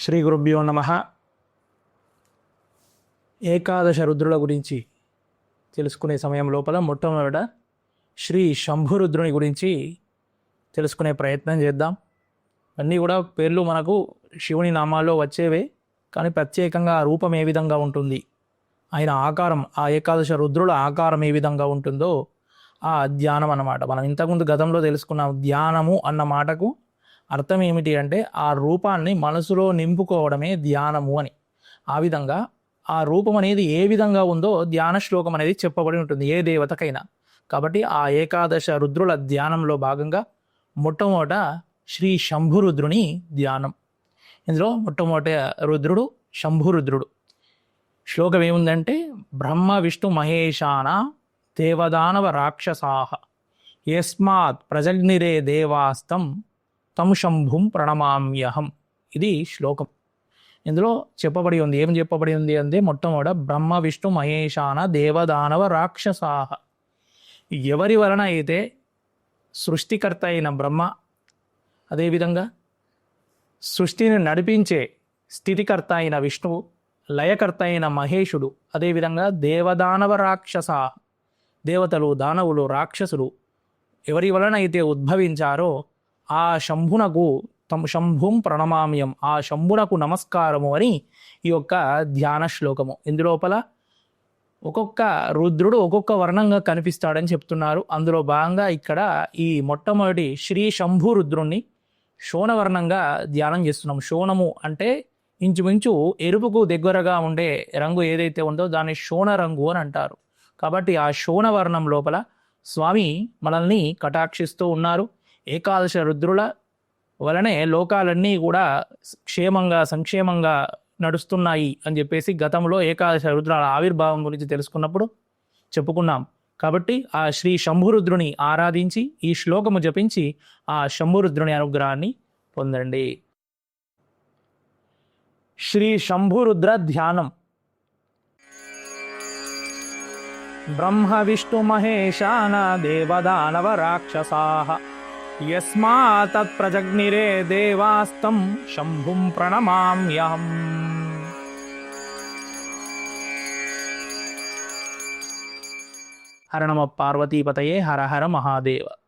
శ్రీ గురుభ్యో నమ. ఏకాదశ రుద్రుల గురించి తెలుసుకునే సమయం లోపల మొట్టమొదట శ్రీ శంభురుద్రుని గురించి తెలుసుకునే ప్రయత్నం చేద్దాం. అన్నీ కూడా పేర్లు మనకు శివుని నామాల్లో వచ్చేవే కానీ ప్రత్యేకంగా ఆ రూపం ఏ విధంగా ఉంటుంది? ఆయన ఆకారం ఆ ఏకాదశ రుద్రుల ఆకారం ఏ విధంగా ఉంటుందో ఆ ధ్యానం అన్నమాట. మనం ఇంతకుముందు గతంలో తెలుసుకున్నాం ధ్యానము అన్న మాటకు అర్థం ఏమిటి అంటే ఆ రూపాన్ని మనసులో నింపుకోవడమే ధ్యానము అని. ఆ విధంగా ఆ రూపం అనేది ఏ విధంగా ఉందో ధ్యాన శ్లోకం అనేది చెప్పబడి ఉంటుంది ఏ దేవతకైనా. కాబట్టి ఆ ఏకాదశ రుద్రుల ధ్యానంలో భాగంగా మొట్టమొదట శ్రీ శంభురుద్రుని ధ్యానం. ఇందులో మొట్టమొదటి రుద్రుడు శంభురుద్రుడు. శ్లోకం ఏముందంటే బ్రహ్మ విష్ణు మహేశాన దేవదానవ రాక్షసాహ యస్మాత్ ప్రజగ్నిరే దేవాస్తం తం శంభుం ప్రణమామ్యహం. ఇది శ్లోకం. ఇందులో చెప్పబడి ఉంది. ఏం చెప్పబడి ఉంది అంటే మొట్టమొదట బ్రహ్మ విష్ణు మహేశాన దేవదానవ రాక్షసాహ. ఎవరి వలన అయితే సృష్టికర్త అయిన బ్రహ్మ అదేవిధంగా సృష్టిని నడిపించే స్థితికర్త అయిన విష్ణువు లయకర్త అయిన మహేషుడు అదేవిధంగా దేవదానవ రాక్షస దేవతలు దానవులు రాక్షసులు ఎవరి వలన అయితే ఉద్భవించారో ఆ శంభునకు తమ శంభుం ప్రణమామ్యం ఆ శంభునకు నమస్కారము అని ఈ యొక్క ధ్యాన శ్లోకము. ఇందులోపల ఒక్కొక్క రుద్రుడు ఒక్కొక్క వర్ణంగా కనిపిస్తాడని చెప్తున్నారు. అందులో భాగంగా ఇక్కడ ఈ మొట్టమొదటి శ్రీ శంభు రుద్రుణ్ణి శోణవర్ణంగా ధ్యానం చేస్తున్నాం. శోణము అంటే ఇంచుమించు ఎరుపుకు దగ్గరగా ఉండే రంగు ఏదైతే ఉందో దాన్ని శోణ రంగు అని అంటారు. కాబట్టి ఆ శోణవర్ణం లోపల స్వామి మనల్ని కటాక్షిస్తూ ఉన్నారు. ఏకాదశ రుద్రుల వలనే లోకాలన్నీ కూడా క్షేమంగా సంక్షేమంగా నడుస్తున్నాయి అని చెప్పేసి గతంలో ఏకాదశ రుద్రాల ఆవిర్భావం గురించి తెలుసుకున్నప్పుడు చెప్పుకున్నాం. కాబట్టి ఆ శ్రీ శంభురుద్రుని ఆరాధించి ఈ శ్లోకము జపించి ఆ శంభురుద్రుని అనుగ్రహాన్ని పొందండి. శ్రీ శంభురుద్ర ధ్యానం. బ్రహ్మ విష్ణు మహేశాన దేవదానవ రాక్షసాహ यस्मात्तत्प्रजग्निरे देवास्तं शम्भुं प्रणमाम्यहम्। हर नमः पार्वतीपतये हर हर महादेव।